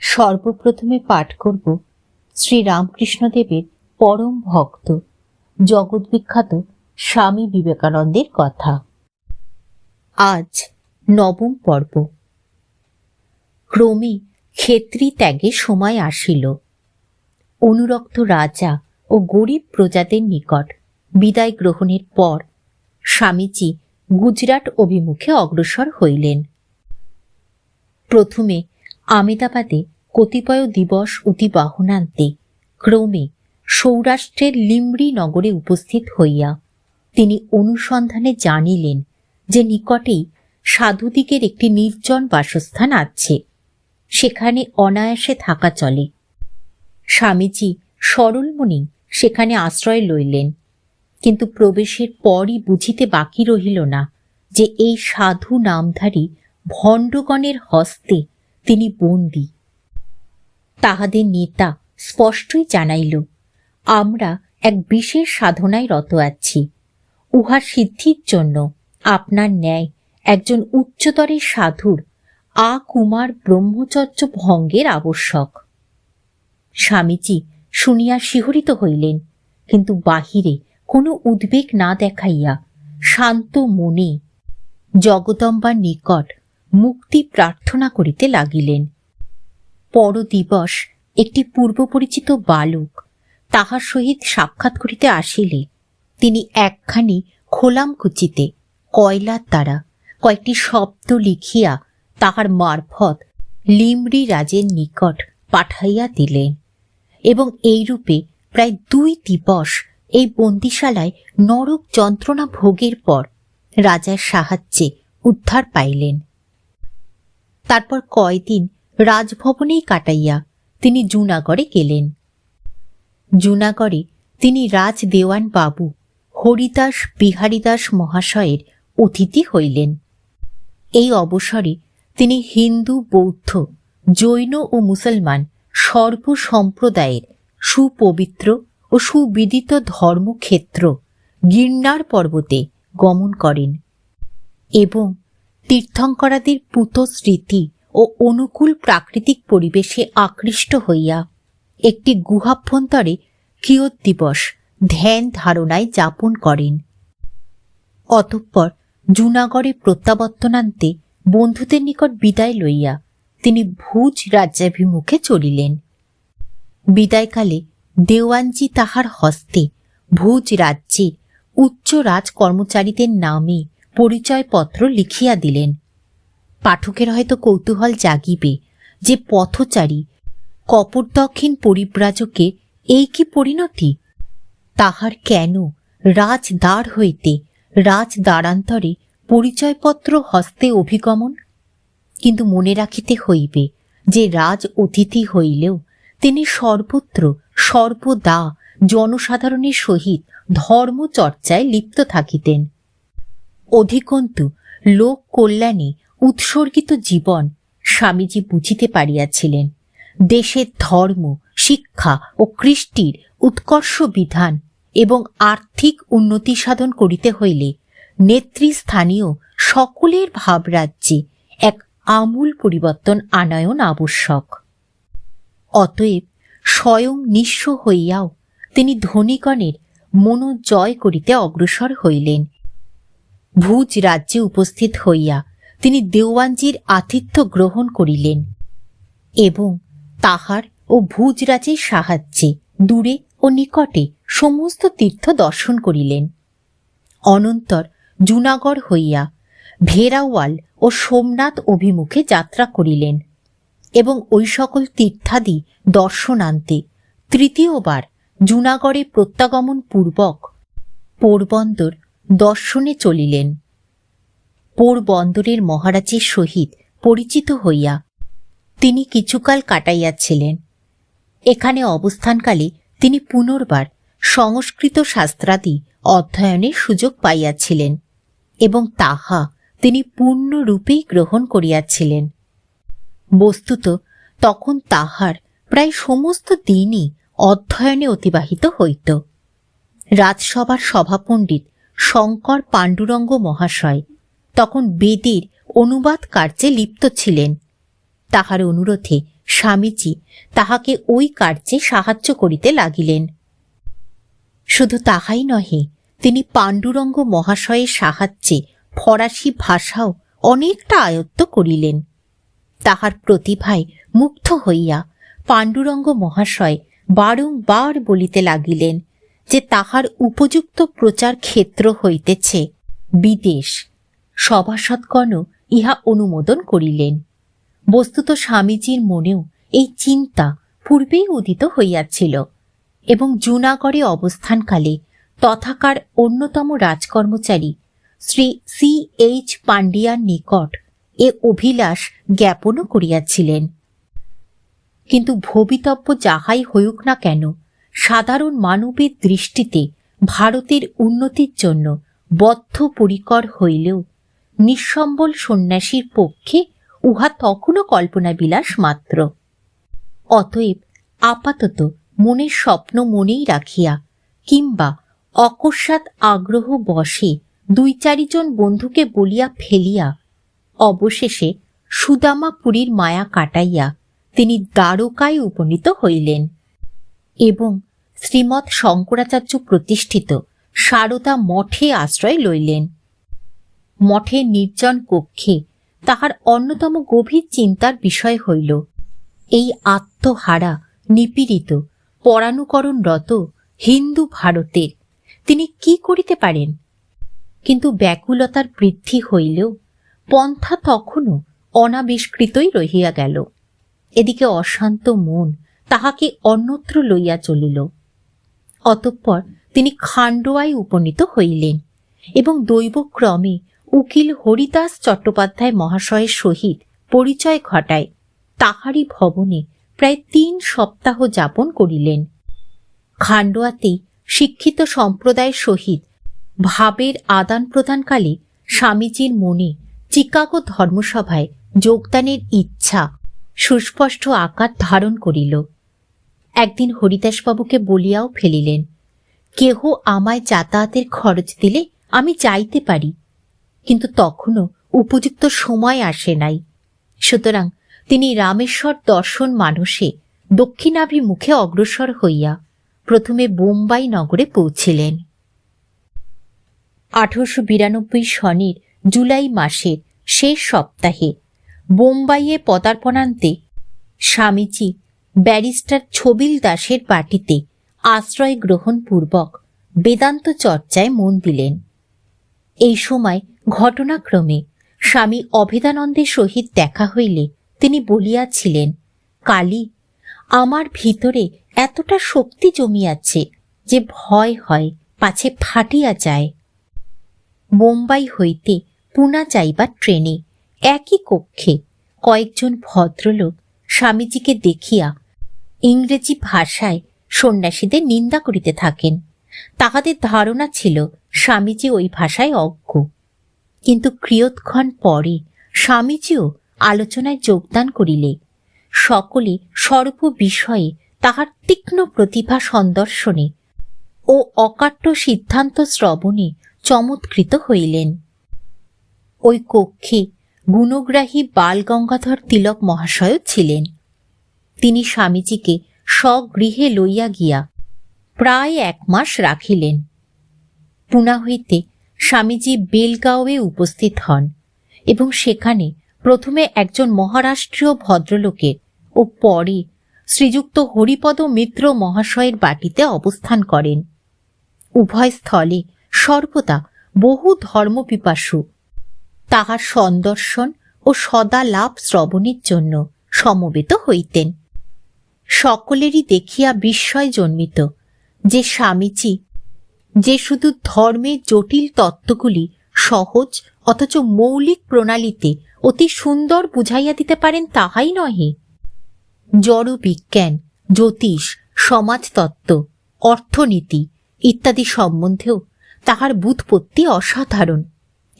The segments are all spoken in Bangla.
সর্বপ্রথমে পাঠ করব শ্রী রামকৃষ্ণদেবের পরম ভক্ত, জগৎবিখ্যাত স্বামী বিবেকানন্দের কথা। আজ নবম পর্ব। ক্রমে ক্ষেত্রী ত্যাগের সময় আসিল। অনুরক্ত রাজা ও গরিব প্রজাদের নিকট বিদায় গ্রহণের পর স্বামীজি গুজরাট অভিমুখে অগ্রসর হইলেন। প্রথমে আমেদাবাদে কতিপয় দিবস অতিবাহনান্তে ক্রমে সৌরাষ্ট্রের লিমড়ি নগরে উপস্থিত হইয়া তিনি অনুসন্ধানে জানিলেন যে নিকটেই সাধুদিগের একটি নির্জন বাসস্থান আছে। সেখানে অনায়াসে থাকা চলে। স্বামীজি সরলমণি সেখানে আশ্রয় লইলেন। কিন্তু প্রবেশের পরই বুঝিতে বাকি রহিল না যে এই সাধু নামধারী ভণ্ডগণের হস্তে তিনি বন্দী। তাহাদের নেতা স্পষ্টই জানাইল, আমরা এক বিশেষ সাধনায় রত আছি। উহার সিদ্ধির জন্য আপনার ন্যায় একজন উচ্চতরের সাধুর আ কুমার ব্রহ্মচর্য ভঙ্গের আবশ্যক। স্বামীজি শুনিয়া শিহরিত হইলেন, কিন্তু বাহিরে কোনো উদ্বেগ না দেখাইয়া শান্ত মনে জগদম্বার নিকট মুক্তি প্রার্থনা করিতে লাগিলেন। পরদিবস একটি পূর্বপরিচিত বালক তাহার সহিত সাক্ষাৎ করিতে আসিলে, তিনি একখানি খোলামকুচিতে কয়লার দ্বারা কয়েকটি শব্দ লিখিয়া তাহার মারফত লিমড়ি রাজের নিকট পাঠাইয়া দিলেন এবং এইরূপে প্রায় দুই দিবস এই বন্দিশালায় নরক যন্ত্রণা ভোগের পর রাজার সাহায্যে উদ্ধার পাইলেন। তারপর কয়দিন রাজভবনেই কাটাইয়া তিনি জুনাগড়ে গেলেন। জুনাগড়ে তিনি রাজ দেওয়ান বাবু হরিদাস বিহারীদাস মহাশয়ের অতিথি হইলেন। এই অবসরে তিনি হিন্দু, বৌদ্ধ, জৈন ও মুসলমান সর্ব সম্প্রদায়ের সুপবিত্র ও সুবিদিত ধর্মক্ষেত্র গির্নার পর্বতে গমন করেন এবং তীর্থঙ্করাদের পুত স্মৃতি ও অনুকূল প্রাকৃতিক পরিবেশে আকৃষ্ট হইয়া একটি গুহাভ্যন্তরে কিয়ত দিবস ধ্যান ধারণায় যাপন করেন। অতঃপর জুনাগড়ে প্রত্যাবর্তনান্তে বন্ধুদের নিকট বিদায় লইয়া তিনি ভুজ রাজ্যাভিমুখে চলিলেন। বিদায়কালে দেওয়ানজি তাহার হস্তে ভুজ রাজ্যে উচ্চ রাজ কর্মচারীদের নামে পরিচয়পত্র লিখিয়া দিলেন। পাঠকের হয়তো কৌতূহল জাগিবে যে পথচারী কপরদক্ষিণ পরিব্রাজকে এই কি পরিণতি? তাহার কেন রাজদ্বার হইতে রাজদ্বারান্তরে পরিচয়পত্র হস্তে অভিগমন? কিন্তু মনে রাখিতে হইবে যে রাজ অতিথি হইলেও তিনি সর্বত্র, সর্বদা জনসাধারণের সহিত ধর্মচর্চায় লিপ্ত থাকিতেন। অধিকন্তু লোক কল্যাণে উৎসর্গিত জীবন স্বামীজি বুঝিতে পারিয়াছিলেন। দেশের ধর্ম, শিক্ষা ও কৃষ্টির উৎকর্ষ বিধান এবং আর্থিক উন্নতি সাধন করিতে হইলে নেতৃস্থানীয় সকলের ভাবরাজ্যে এক আমূল পরিবর্তন আনয়ন আবশ্যক। অতএব স্বয়ং নিঃস্ব হইয়াও তিনি ধনীগণের মনোজয় করিতে অগ্রসর হইলেন। ভুজ রাজ্যে উপস্থিত হইয়া তিনি দেওয়ানজির আতিথ্য গ্রহণ করিলেন এবং তাহার ও ভুজরাজের সাহায্যে দূরে ও নিকটে সমস্ত তীর্থ দর্শন করিলেন। অনন্তর জুনাগড় হইয়া ভেরাওয়াল ও সোমনাথ অভিমুখে যাত্রা করিলেন এবং ওই সকল তীর্থাদি দর্শনান্তে তৃতীয়বার জুনাগড়ে প্রত্যাগমন পূর্বক পোরবন্দর দর্শনে চলিলেন। পোরবন্দরের মহারাজের সহিত পরিচিত হইয়া তিনি কিছুকাল কাটাইয়াছিলেন। এখানে অবস্থানকালে তিনি পুনর্বার সংস্কৃত শাস্ত্রাদি অধ্যয়নের সুযোগ পাইয়াছিলেন এবং তাহা তিনি পূর্ণরূপেই গ্রহণ করিয়াছিলেন। বস্তুত তখন তাহার প্রায় সমস্ত দিনই অধ্যয়নে অতিবাহিত হইত। রাজসভার সভাপণ্ডিত শঙ্কর পাণ্ডুরঙ্গ মহাশয়। তখন বেদের অনুবাদ কার্যে লিপ্ত ছিলেন। তাহার অনুরোধে স্বামীজি তাহাকে ওই কার্যে সাহায্য করিতে লাগিলেন। শুধু তাহাই নহে, তিনি পাণ্ডুরঙ্গ মহাশয়ের সাহায্যে ফরাসি ভাষাও অনেকটা আয়ত্ত করিলেন। তাহার প্রতিভায় মুগ্ধ হইয়া পাণ্ডুরঙ্গ মহাশয় বারংবার বলিতে লাগিলেন যে তাহার উপযুক্ত প্রচার ক্ষেত্র হইতেছে, বিদেশ। সভাসদগণও ইহা অনুমোদন করিলেন। বস্তুত স্বামীজির মনেও এই চিন্তা পূর্বেই উদিত হইয়াছিল এবং জুনাগড়ে অবস্থানকালে তথাকার অন্যতম রাজকর্মচারী শ্রী সি এইচ পান্ডিয়ার নিকট এ অভিলাষ জ্ঞাপনও করিয়াছিলেন। কিন্তু ভবিতব্য যাহাই হইউক না কেন সাধারণ মানবের দৃষ্টিতে ভারতের উন্নতির জন্য বদ্ধপরিকর হইলেও নিঃসম্বল সন্ন্যাসীর পক্ষে উহা তখনও কল্পনাবিলাস মাত্র। অতএব আপাতত মনের স্বপ্ন মনেই রাখিয়া কিংবা অকস্মাৎ আগ্রহ বশে দুই চারিজন বন্ধুকে বলিয়া ফেলিয়া অবশেষে সুদামাপুরীর মায়া কাটাইয়া তিনি দ্বারকায় উপনীত হইলেন এবং শ্রীমৎ শঙ্করাচার্য প্রতিষ্ঠিত সারদা মঠে আশ্রয় লইলেন। মঠের নির্জন কক্ষে তাহার অন্যতম গভীর চিন্তার বিষয় হইল, এই আত্মহারা নিপীড়িত পরানুকরণরত হিন্দু ভারতের তিনি কি করিতে পারেন? কিন্তু ব্যাকুলতার বৃদ্ধি হইলেও পন্থা তখনও অনাবিষ্কৃতই রহিয়া গেল। এদিকে অশান্ত মন তাহাকে অন্যত্র লইয়া চলিল। অতঃপর তিনি খান্ডোয়ায় উপনীত হইলেন এবং দৈবক্রমে উকিল হরিদাস চট্টোপাধ্যায় মহাশয়ের সহিত পরিচয় ঘটায়। তাহারই ভবনে প্রায় তিন সপ্তাহ যাপন করিলেন। খান্ডোয়াতেই শিক্ষিত সম্প্রদায়ের সহিত ভাবের আদান প্রদানকালে স্বামীজির মনে চিকাগো ধর্মসভায় যোগদানের ইচ্ছা সুস্পষ্ট আকার ধারণ করিল। একদিন হরিদাসবাবুকে বলিয়াও ফেলিলেন, কেহ আমায় যাতায়াতের খরচ দিলে আমি যাইতে পারি, কিন্তু তখনও উপযুক্ত সময় আসে নাই। সুতরাং তিনি রামেশ্বর দর্শন মানসে দক্ষিণাভিমুখে অগ্রসর হইয়া প্রথমে বোম্বাই নগরে পৌঁছিলেন। আঠারোশো বিরানব্বই সনের জুলাই মাসের শেষ সপ্তাহে বোম্বাইয়ে পদার্পণান্তে স্বামীজি ব্যারিস্টার ছবিল দাসের বাটিতে আশ্রয় গ্রহণ পূর্বক বেদান্ত চর্চায় মন দিলেন। এই সময় ঘটনাক্রমে স্বামী অভেদানন্দের সহিত দেখা হইলে তিনি বলিয়াছিলেন, কালী, আমার ভিতরে এতটা শক্তি জমিয়াছে যে ভয় হয়, পাছে ফাটিয়া যায়। বোম্বাই হইতে পুনা যাইবার ট্রেনে একই কক্ষে কয়েকজন ভদ্রলোক স্বামীজিকে দেখিয়া ইংরেজি ভাষায় সন্ন্যাসীদের নিন্দা করিতে থাকেন। তাহাদের ধারণা ছিল, স্বামীজি ওই ভাষায় অজ্ঞ। কিন্তু ক্রিয়ৎক্ষণ পরে স্বামীজিও আলোচনায় যোগদান করিলে, সকলে সর্ব বিষয়ে তাহার তীক্ষ্ণ প্রতিভা সন্দর্শনে ও অকাট্য সিদ্ধান্ত শ্রবণে চমৎকৃত হইলেন। ওই কক্ষে গুণগ্রাহী বালগঙ্গাধর তিলক মহাশয় ছিলেন। তিনি স্বামীজিকে স্বগৃহে লইয়া গিয়া প্রায় এক মাস রাখিলেন। পুনা হইতে স্বামীজি বেলগাঁওয়ে উপস্থিত হন এবং সেখানে প্রথমে একজন মহারাষ্ট্রীয় ভদ্রলোকের ও পরে শ্রীযুক্ত হরিপদ মিত্র মহাশয়ের বাটিতে অবস্থান করেন। উভয় স্থলে সর্বদা বহু ধর্মপিপাসু। তাহার সন্দর্শন ও সদা লাভ শ্রবণের জন্য সমবেত হইতেন। সকলেরই দেখিয়া বিস্ময় জন্মিত, যে স্বামীজি, যে শুধু ধর্মের জটিল তত্ত্বগুলি সহজ অথচ মৌলিক প্রণালীতে অতি সুন্দর বুঝাইয়া দিতে পারেন তাহাই নহে। জড় বিজ্ঞান জ্যোতিষ, সমাজতত্ত্ব, অর্থনীতি ইত্যাদি সম্বন্ধেও তাহার বুৎপত্তি অসাধারণ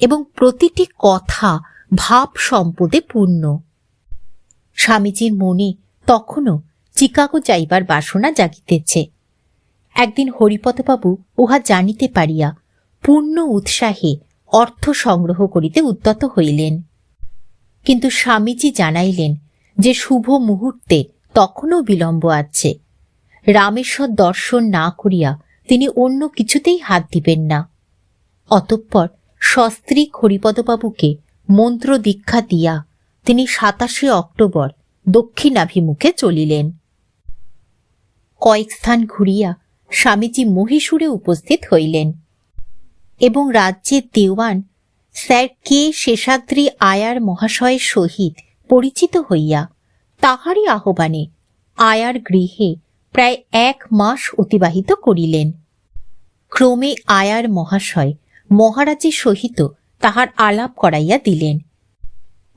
এবং প্রতিটি কথা ভাব সম্পদে পূর্ণ। স্বামীজির মনে তখনও চিকাগো যাইবার বাসনা জাগিতেছে। একদিন হরিপদবাবু উহা জানিতে পারিয়া পূর্ণ উৎসাহে অর্থ সংগ্রহ করিতে উদ্যত হইলেন। কিন্তু স্বামীজি জানাইলেন যে শুভ মুহূর্তে তখনও বিলম্ব আছে। রামেশ্বর দর্শন না করিয়া তিনি অন্য কিছুতেই হাত দিবেন না। অতঃপর সস্ত্রী হরিপদবাবুকে মন্ত্র দীক্ষা দিয়া তিনি সাতাশে অক্টোবর দক্ষিণাভিমুখে চলিলেন। কয়েক স্থান ঘুরিয়া স্বামীজি মহীশূরে উপস্থিত হইলেন। এবং রাজ্যের দেওয়ান স্যার কে শেষাদ্রি আয়ার মহাশয়ের সহিত পরিচিত হইয়া তাহারই আহ্বানে আয়ার গৃহে প্রায় এক মাস অতিবাহিত করিলেন। ক্রমে আয়ার মহাশয় মহারাজের সহিত তাহার আলাপ করাইয়া দিলেন।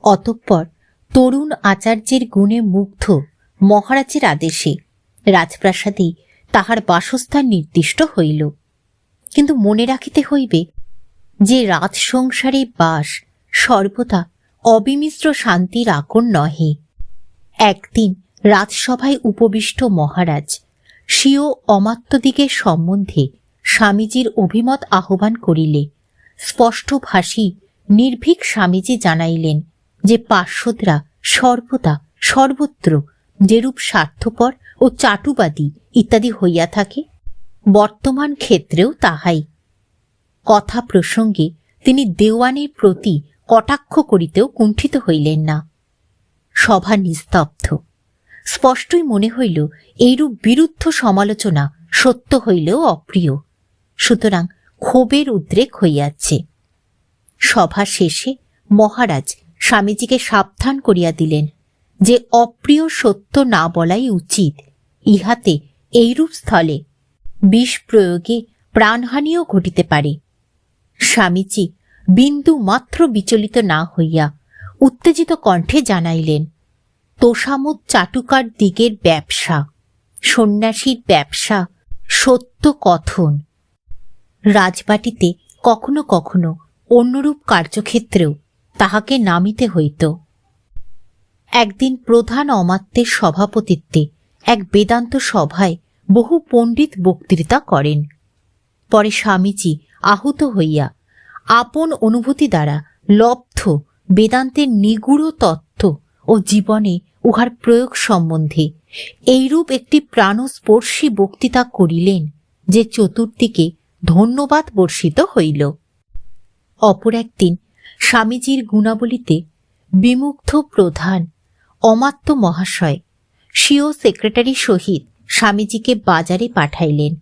অতঃপর তরুণ আচার্যের গুণে মুগ্ধ মহারাজের আদেশে রাজপ্রাসাদেই তাহার বাসস্থান নির্দিষ্ট হইল। কিন্তু মনে রাখিতে হইবে যে রাজসংসারে বাস সর্বদা অবিমিশ্র শান্তির আকর নহে। একদিন রাজসভায় উপবিষ্ট মহারাজ স্বীয় অমাত্যদিগের সম্বন্ধে স্বামীজির অভিমত আহ্বান করিলে স্পষ্টভাষী নির্ভীক স্বামীজি জানাইলেন যে পার্শ্বদরা সর্বদা সর্বত্র যেরূপ স্বার্থপর ও চাটুবাদী ইত্যাদি হইয়া থাকে, বর্তমান ক্ষেত্রেও তাহাই। কথা প্রসঙ্গে তিনি দেওয়ানের প্রতি কটাক্ষ করিতেও কুণ্ঠিত হইলেন না। সভা নিস্তব্ধ। স্পষ্টই মনে হইল, এইরূপ বিরুদ্ধ সমালোচনা সত্য হইলেও অপ্রিয়। সুতরাং ক্ষোভের উদ্রেক হইয়াছে। সভা শেষে মহারাজ স্বামীজিকে সাবধান করিয়া দিলেন যে, অপ্রিয় সত্য না বলাই উচিত। ইহাতে এইরূপ স্থলে বিষ প্রয়োগে প্রাণহানিও ঘটিতে পারে। স্বামীজি বিন্দু মাত্র বিচলিত না হইয়া উত্তেজিত কণ্ঠে জানাইলেন তোষামত চাটুকার দিগের ব্যবসা, সন্ন্যাসীর ব্যবসা, সত্য কথন। রাজবাটিতে কখনো কখনো অন্যরূপ কার্যক্ষেত্রেও তাহাকে নামিতে হইত। একদিন প্রধান অমাত্যের সভাপতিত্বে এক বেদান্ত সভায় বহু পণ্ডিত বক্তৃতা করেন। পরে স্বামীজি আহত হইয়া আপন অনুভূতি দ্বারা লব্ধ বেদান্তের নিগুড় তত্ত্ব ও জীবনে উহার প্রয়োগ সম্বন্ধে এইরূপ একটি প্রাণস্পর্শী বক্তৃতা করিলেন যে চতুর্দিকে ধন্যবাদ বর্ষিত হইল। অপর একদিন স্বামীজির গুণাবলীতে বিমুগ্ধ প্রধান অমাত্য মহাশয় স্বীয় সেক্রেটারি সহিত স্বামীজিকে বাজারে পাঠাইলেন।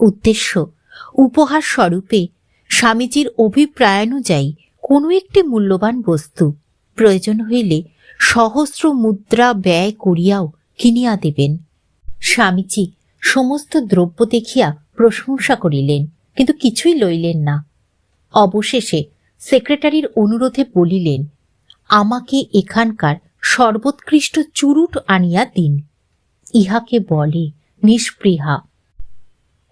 উদ্দেশ্য, উপহার স্বরূপে স্বামীজির অভিপ্রায়ানুযায়ী কোনো একটি মূল্যবান বস্তু, প্রয়োজন হইলে সহস্র মুদ্রা ব্যয় করিয়াও কিনিয়া দেবেন। স্বামীজি সমস্ত দ্রব্য দেখিয়া প্রশংসা করিলেন, কিন্তু কিছুই লইলেন না। অবশেষে সেক্রেটারির অনুরোধে বলিলেন, আমাকে এখানকার সর্বোৎকৃষ্ট চুরুট আনিয়া দিন। ইহাকে বলে নিষ্পৃহা।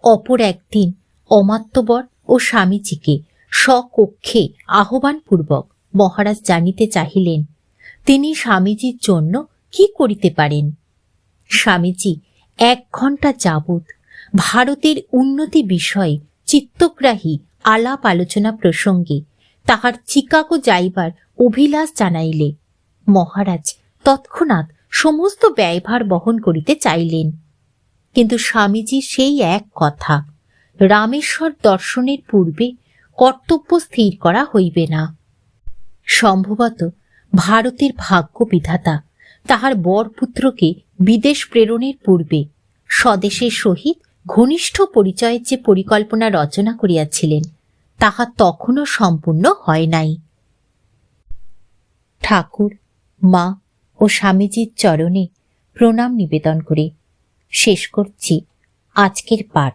অপর একদিন অমাত্যবর ও স্বামীজিকে স্বকক্ষে আহ্বানপূর্বক মহারাজ জানিতে চাহিলেন, তিনি স্বামীজির জন্য কি করিতে পারেন? স্বামীজি এক ঘণ্টা যাবৎ ভারতের উন্নতি বিষয়ে চিত্তগ্রাহী আলাপ আলোচনা প্রসঙ্গে তাহার চিকাগো যাইবার অভিলাষ জানাইলে মহারাজ তৎক্ষণাৎ সমস্ত ব্যয়ভার বহন করিতে চাইলেন। কিন্তু স্বামীজি সেই এক কথা, রামেশ্বর দর্শনের পূর্বে কর্তব্য স্থির করা হইবে না। সম্ভবত ভারতের ভাগ্য বিধাতা তাহার বরপুত্রকে বিদেশ প্রেরণের পূর্বে স্বদেশের সহিত ঘনিষ্ঠ পরিচয়ের যে পরিকল্পনা রচনা করিয়াছিলেন, তাহা তখনও সম্পূর্ণ হয় নাই। ঠাকুর মা ও স্বামীজির চরণে প্রণাম নিবেদন করে। শেষ করছি আজকের পাঠ।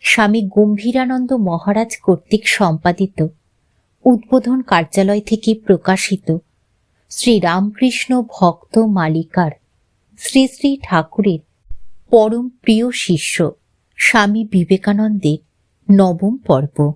স্বামী গম্ভীরানন্দ মহারাজ কর্তৃক সম্পাদিত উদ্বোধন কার্যালয় থেকে প্রকাশিত শ্রী রামকৃষ্ণ ভক্ত মালিকার শ্রী শ্রী ঠাকুরের পরম প্রিয় শিষ্য স্বামী বিবেকানন্দের নবম পর্ব।